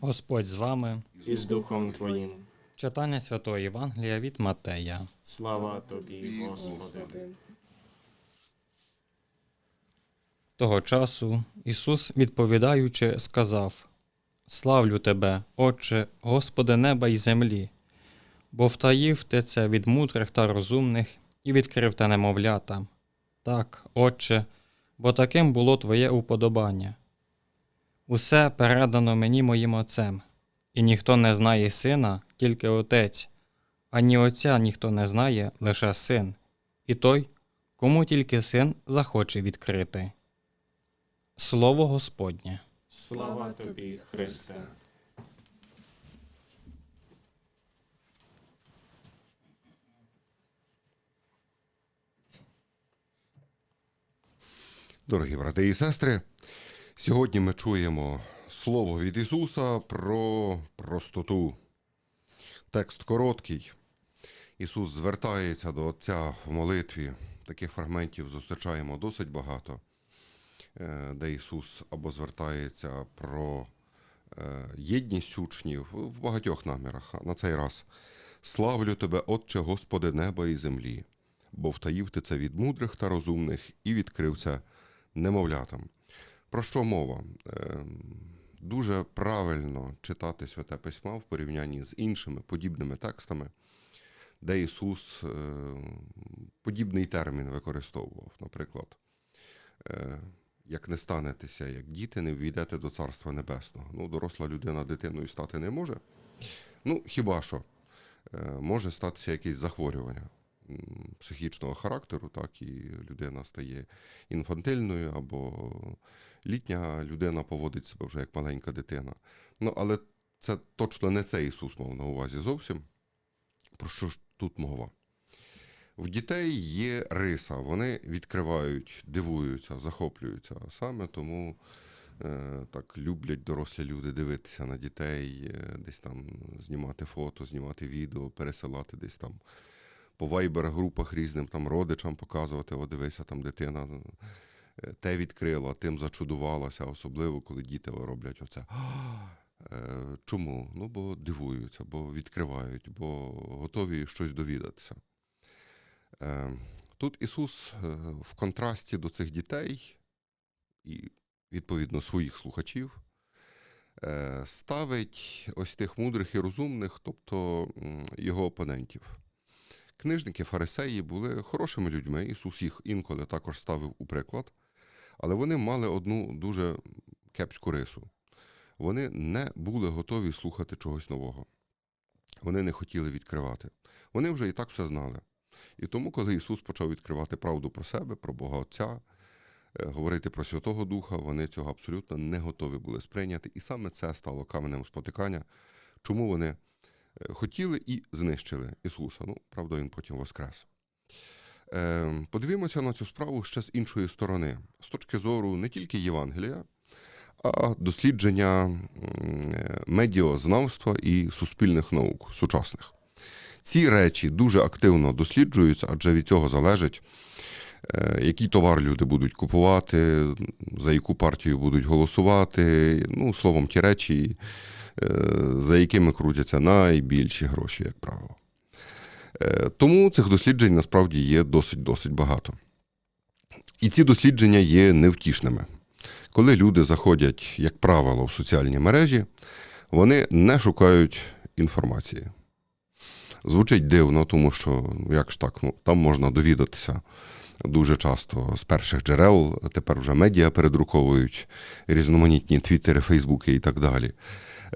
Господь з вами. і з Духом Твоїм. Читання Святого Євангелія від Матея. Слава Тобі, Господи. Того часу Ісус, відповідаючи, сказав: Славлю Тебе, Отче, Господи неба й землі, бо втаїв ти це від мудрих та розумних і відкрив те немовлятам. Так, Отче, бо таким було Твоє уподобання. Усе передано мені моїм Отцем, і ніхто не знає сина, тільки Отець, ані Отця ніхто не знає, лише син, і той, кому тільки син захоче відкрити. Слово Господнє. Слава Тобі, Христе. Дорогі брати і сестри, сьогодні ми чуємо слово від Ісуса про простоту. Текст короткий. Ісус звертається до Отця в молитві. Таких фрагментів зустрічаємо досить багато, е, де Ісус або звертається про е, єдність учнів в багатьох намірах. На цей раз славлю тебе, Отче, Господи неба і землі, бо втаїв ти це від мудрих та розумних і відкрив це немовлятам. Про що мова? Е, Дуже правильно читати святе письмо в порівнянні з іншими подібними текстами, де Ісус е, подібний термін використовував. Наприклад, е, як не станетеся, як діти, не ввійдете до Царства Небесного. Ну, доросла людина дитиною стати не може. Ну, хіба що е, може статися якесь захворювання психічного характеру, так, і людина стає інфантильною або літня людина поводить себе вже як маленька дитина. Ну, але це точно не це Ісус мав на увазі зовсім. Про що ж тут мова? В дітей є риса, вони відкривають, дивуються, захоплюються. Саме тому е, так люблять дорослі люди дивитися на дітей, е, десь там знімати фото, знімати відео, пересилати десь там по вайбер-групах різним там родичам показувати, о, дивися, там дитина е, те відкрила, тим зачудувалася, особливо коли діти роблять оце. Е, Чому? Ну, бо дивуються, бо відкривають, бо готові щось довідатися. Е, Тут Ісус в контрасті до цих дітей і, відповідно, своїх слухачів ставить ось тих мудрих і розумних, тобто його опонентів. Книжники, фарисеї були хорошими людьми, Ісус їх інколи також ставив у приклад, але вони мали одну дуже кепську рису. Вони не були готові слухати чогось нового. Вони не хотіли відкривати. Вони вже і так все знали. І тому, коли Ісус почав відкривати правду про себе, про Бога Отця, е, говорити про Святого Духа, вони цього абсолютно не готові були сприйняти. І саме це стало каменем спотикання, чому вони хотіли і знищили Ісуса. Ну, правда, Він потім воскрес. Е, Подивімося на цю справу ще з іншої сторони, з точки зору не тільки Євангелія, а дослідження е, медіознавства і суспільних наук сучасних. Ці речі дуже активно досліджуються, адже від цього залежить, е, який товар люди будуть купувати, за яку партію будуть голосувати. Ну, словом, ті речі, за якими крутяться найбільші гроші, як правило. Е, Тому цих досліджень насправді є досить-досить багато. І ці дослідження є невтішними. Коли люди заходять, як правило, в соціальні мережі, вони не шукають інформації. Звучить дивно, тому що як ж так, ну, там можна довідатися дуже часто з перших джерел, тепер вже медіа передруковують різноманітні твіттери, фейсбуки і так далі.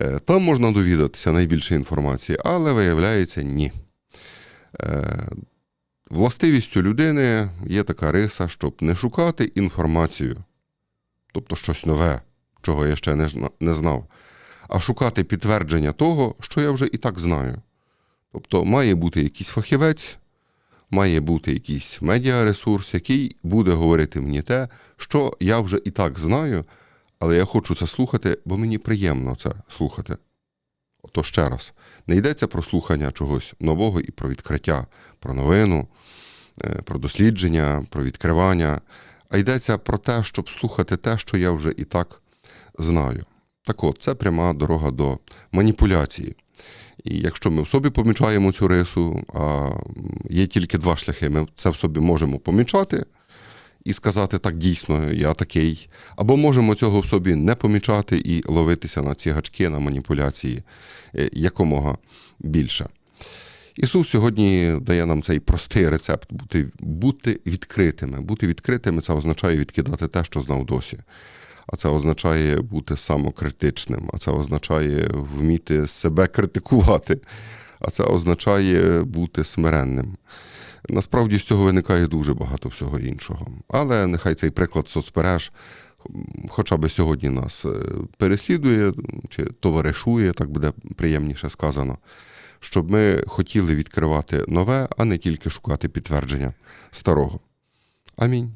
Е, Там можна довідатися найбільше інформації, але виявляється, ні. Е, Властивістю людини є така риса, щоб не шукати інформацію, тобто щось нове, чого я ще не знав, а шукати підтвердження того, що я вже і так знаю. Тобто має бути якийсь фахівець, має бути якийсь медіаресурс, який буде говорити мені те, що я вже і так знаю, але я хочу це слухати, бо мені приємно це слухати. То ще раз, не йдеться про слухання чогось нового і про відкриття, про новину, е, про дослідження, про відкривання, а йдеться про те, щоб слухати те, що я вже і так знаю. Так от, це пряма дорога до маніпуляції. І якщо ми в собі помічаємо цю рису, а є тільки два шляхи, ми це в собі можемо помічати і сказати, так дійсно, я такий. Або можемо цього в собі не помічати і ловитися на ці гачки, на маніпуляції е, якомога більше. Ісус сьогодні дає нам цей простий рецепт бути, бути відкритими. Бути відкритими це означає відкидати те, що знав досі. А це означає бути самокритичним, а це означає вміти себе критикувати, а це означає бути смиренним. Насправді з цього виникає дуже багато всього іншого. Але нехай цей приклад соцмереж хоча б сьогодні нас е, переслідує чи товаришує, так буде приємніше сказано, щоб ми хотіли відкривати нове, а не тільки шукати підтвердження старого. Амінь.